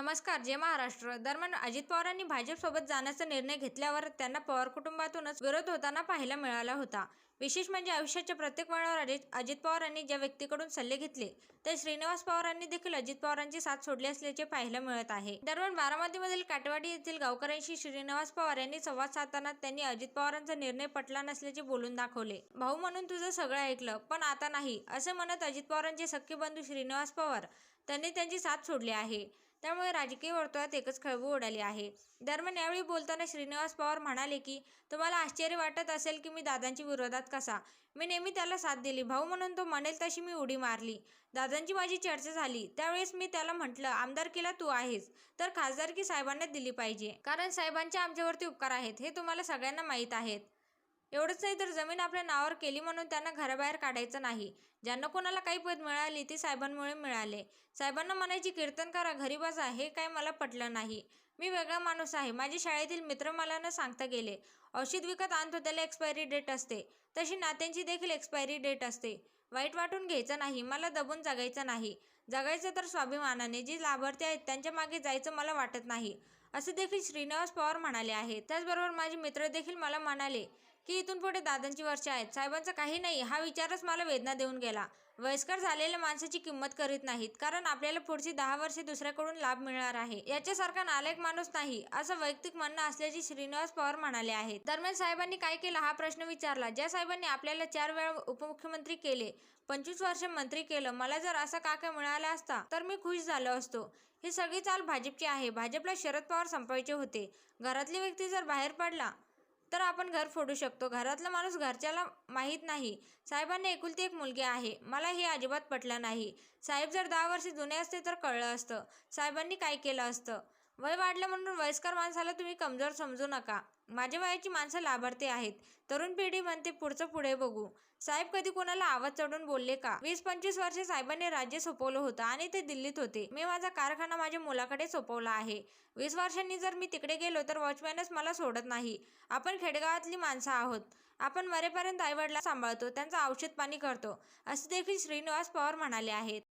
नमस्कार जय महाराष्ट्र. दरम्यान अजित पवारांनी भाजपसोबत जाण्याचा निर्णय घेतल्यावर त्यांना पवार कुटुंबातूनच विरोध होताना पाहायला मिळाला होता. विशेष म्हणजे आयुष्याच्या प्रत्येक वळणावर अजित अजित पवारांनी ज्या व्यक्तीकडून सल्ले घेतले तर श्रीनिवास पवारांनी देखील अजित पवारांची साथ सोडली असल्याचे पाहायला मिळत आहे. दरम्यान बारामतीमधील काटवाडी येथील गावकऱ्यांशी श्रीनिवास पवार यांनी संवाद साधताना त्यांनी अजित पवारांचा निर्णय पटला नसल्याचे बोलून दाखवले. भाऊ म्हणून तुझं सगळं ऐकलं पण आता नाही असे म्हणत अजित पवारांचे सख्खे बंधू श्रीनिवास पवार त्यांनी त्यांची साथ सोडली आहे. त्यामुळे राजकीय वर्तुळात एकच खळबळ उडाली आहे. दरम्यान यावेळी बोलताना श्रीनिवास पवार म्हणाले की तुम्हाला आश्चर्य वाटत असेल की मी दादांच्या विरोधात कसा? मी नेहमी त्याला साथ दिली. भाऊ म्हणून तो म्हणेल तशी मी उडी मारली. दादांची माझी चर्चा झाली. त्यावेळेस मी त्याला म्हटलं आमदारकीला तू आहेस तर खासदारकी साहेबांना दिली पाहिजे. कारण साहेबांचे आमच्यावरती उपकार आहेत. हे तुम्हाला सगळ्यांना माहीत आहेत. एवढंच नाही तर जमीन आपल्या नावावर केली म्हणून त्यांना घराबाहेर काढायचं नाही. ज्यांना कोणाला काही पद मिळाली ती साहेबांमुळे मिळाले. साहेबांना म्हणायची कीर्तन करा घरी बसा. हे काय मला पटलं नाही. मी वेगळा माणूस आहे. माझे शाळेतील मित्र मला न सांगता गेले. औषध विकत आणतो त्याला एक्सपायरी डेट असते. तशी नात्यांची देखील एक्सपायरी डेट असते. वाईट वाटून घ्यायचं नाही. मला दबून जगायचं नाही. जगायचं तर स्वाभिमानाने. जे लाभार्थी आहेत त्यांच्या मागे जायचं मला वाटत नाही. असे देखील श्रीनिवास पवार म्हणाले आहे त्याचबरोबर माझे मित्र देखील मला म्हणाले की इथून पुढे दादांची वर्ष आहेत. साहेबांचं काही नाही. हा विचारच मला वेदना देऊन गेला. वयस्कर झालेल्या माणसाची किंमत करीत नाहीत. कारण आपल्याला पुढची दहा वर्षे दुसऱ्याकडून लाभ मिळणार आहे. याच्यासारखा नालायक माणूस नाही असं वैयक्तिक म्हणणं असल्याचे श्रीनिवास पवार म्हणाले आहेत. दरम्यान साहेबांनी काय केलं हा प्रश्न विचारला. ज्या साहेबांनी आपल्याला चार वेळा उपमुख्यमंत्री केले पंचवीस वर्ष मंत्री केलं मला जर असा काका मिळाला असता तर मी खुश झालो असतो. ही सगळी चाल भाजपची आहे. भाजपला शरद पवार संपवायचे होते. घरातली व्यक्ती जर बाहेर पडला तर आपण घर फोडू शकतो. घरातला माणूस घरच्याला माहीत नाही. साहेबांना एकुलती एक मुलगी आहे. मला हे अजिबात पटलं नाही. साहेब जर दहा वर्षे जुने असते तर कळलं असतं. साहेबांनी काय केलं असतं? वय वाढलं म्हणून वयस्कर माणसाला तुम्ही कमजोर समजू नका. माझ्या वयाची माणसं लाभार्थी आहेत. तरुण पिढी म्हणते पुढचं पुढे बघू. साहेब कधी कोणाला आवाज चढून बोलले का? वीस पंचवीस वर्षे साहेबांनी राज्य सोपवलं होतं आणि ते दिल्लीत होते. मी माझा कारखाना माझ्या मुलाकडे सोपवला आहे. वीस वर्षांनी जर मी तिकडे गेलो तर वॉचमॅनच मला सोडत नाही. आपण खेडेगावातली माणसं आहोत. आपण मरेपर्यंत आईवडिला सांभाळतो त्यांचं औषध पाणी करतो असे देखील श्रीनिवास पवार म्हणाले आहेत.